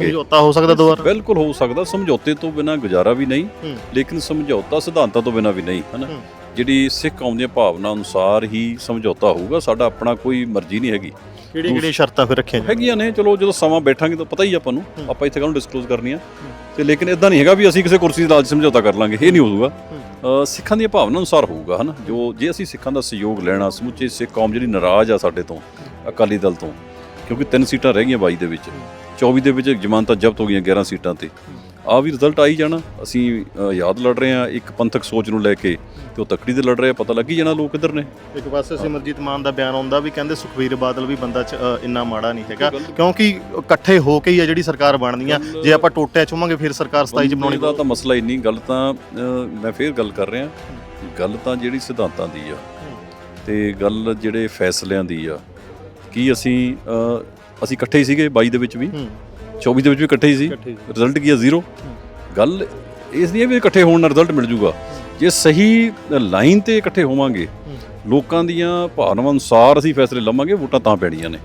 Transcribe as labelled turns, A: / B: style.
A: ਸਮਝੌਤਾ ਹੋ ਸਕਦਾ ਦੁਬਾਰਾ
B: ਬਿਲਕੁਲ ਹੋ ਸਕਦਾ ਸਮਝੌਤੇ ਤੋਂ ਬਿਨਾ ਗੁਜ਼ਾਰਾ ਵੀ ਨਹੀਂ। ਲੇਕਿਨ ਸਮਝੌਤਾ ਸਿਧਾਂਤਾਂ ਤੋਂ ਬਿਨਾ ਵੀ ਨਹੀਂ ਹਨਾ। ਜਿਹੜੀ ਸਿੱਖ ਕੌਮ ਦੀਆਂ ਭਾਵਨਾ ਅਨੁਸਾਰ ਹੀ ਸਮਝੌਤਾ ਹੋਊਗਾ ਸਾਡਾ ਆਪਣਾ ਕੋਈ ਮਰਜ਼ੀ ਨਹੀਂ ਹੈਗੀ।
A: ਕਿਹੜੀ ਕਿਹੜੀ ਸ਼ਰਤਾਂ ਫਿਰ ਰੱਖੀਆਂ
B: ਹੈਗੀਆਂ ਨੇ ਚਲੋ ਜਦੋਂ ਸਮਾਂ ਬੈਠਾਂਗੇ ਤਾਂ ਪਤਾ ਹੀ ਆਪਾਂ ਨੂੰ। ਆਪਾਂ ਇੱਥੇ ਕਾਹਨੂੰ ਡਿਸਕਲੋਜ਼ ਕਰਨੀਆਂ ਤੇ ਲੇਕਿਨ ਇਦਾਂ ਨਹੀਂ ਹੈਗਾ ਵੀ ਅਸੀਂ ਕਿਸੇ ਕੁਰਸੀ ਦੇ ਲਾਲਚ ਸਮਝੌਤਾ ਕਰ ਲਾਂਗੇ ਇਹ ਨਹੀਂ ਹੋਊਗਾ। ਸਿੱਖਾਂ ਦੀਆਂ ਭਾਵਨਾ ਅਨੁਸਾਰ ਹੋਊਗਾ ਹਨਾ? ਜੋ ਜੇ ਅਸੀਂ ਸਿੱਖਾਂ ਦਾ ਸਹਿਯੋਗ ਲੈਣਾ ਸਮੁੱਚੇ ਸਿੱਖ ਕੌਮ ਜਿਹੜੀ ਨਾਰਾਜ਼ ਆ ਸਾਡੇ ਤੋਂ ਅਕਾਲੀ ਦਲ ਤੋਂ ਕਿਉਂਕਿ ਤਿੰਨ ਸੀਟਾਂ ਰਹਿ ਗਈਆਂ 22 ਦੇ ਵਿੱਚ 24 ਦੇ ਵਿੱਚ ਜ਼ਮਾਨਤਾਂ ਜ਼ਬਤ ਹੋ ਗਈਆਂ 11 ਸੀਟਾਂ ਤੇ। ਆ ਵੀ ਰਿਜ਼ਲਟ ਆ ਹੀ ਜਾਣਾ। ਅਸੀਂ ਯਾਦ ਲੜ ਰਹੇ ਆ ਇੱਕ ਪੰਥਕ ਸੋਚ ਨੂੰ ਲੈ ਕੇ ਤੇ ਉਹ ਤਕੜੀ ਤੇ ਲੜ ਰਹੇ ਆ ਪਤਾ ਲੱਗ ਹੀ ਜਾਣਾ ਲੋਕ ਕਿੱਧਰ ਨੇ।
A: ਇੱਕ ਪਾਸੇ ਸਿਮਰਜੀਤ ਮਾਨ ਦਾ ਬਿਆਨ ਆਉਂਦਾ ਵੀ ਕਹਿੰਦੇ ਸੁਖਵੀਰ ਬਾਦਲ ਵੀ ਬੰਦਾ ਇੰਨਾ ਮਾੜਾ ਨਹੀਂ ਹੈਗਾ। ਕਿਉਂਕਿ ਇਕੱਠੇ ਹੋ ਕੇ ਹੀ ਆ ਜਿਹੜੀ ਸਰਕਾਰ ਬਣਨੀ ਆ। ਜੇ ਆਪਾਂ ਟੋਟਿਆਂ ਚੁਵਾਂਗੇ ਫਿਰ ਸਰਕਾਰ 27 ਚ ਬਣਾਉਣੀ
B: ਦਾ ਤਾਂ ਮਸਲਾ ਹੀ ਨਹੀਂ ਗੱਲ ਤਾਂ ਮੈਂ ਫੇਰ ਗੱਲ ਕਰ ਰਿਹਾ। ਗੱਲ ਤਾਂ ਜਿਹੜੀ ਸਿਧਾਂਤਾਂ ਦੀ ਆ ਤੇ ਗੱਲ ਜਿਹੜੇ ਫੈਸਲਿਆਂ ਦੀ ਆ ਕੀ ਅਸੀਂ ਅਸੀਂ ਇਕੱਠੇ ਹੀ ਸੀਗੇ 22 ਦੇ ਵਿੱਚ ਵੀ
A: ਹੂੰ।
B: 24 ਦੇ ਵਿੱਚ ਵੀ ਇਕੱਠੇ ਹੀ ਸੀ। ਰਿਜ਼ਲਟ ਕੀ ਆ? ਜ਼ੀਰੋ ਗੱਲ ਇਸ ਦੀ ਹੈ ਵੀ ਇਕੱਠੇ ਹੋਣ ਨਾਲ ਰਿਜ਼ਲਟ ਮਿਲ ਜੂਗਾ। ਜੇ ਸਹੀ ਲਾਈਨ ਤੇ ਇਕੱਠੇ ਹੋਵਾਂਗੇ ਲੋਕਾਂ ਦੀਆਂ ਭਾਵਨਾਵਾਂ ਅਨੁਸਾਰ ਅਸੀਂ ਫੈਸਲੇ ਲਵਾਂਗੇ ਵੋਟਾਂ ਤਾਂ ਪੈਣੀਆਂ ਨੇ।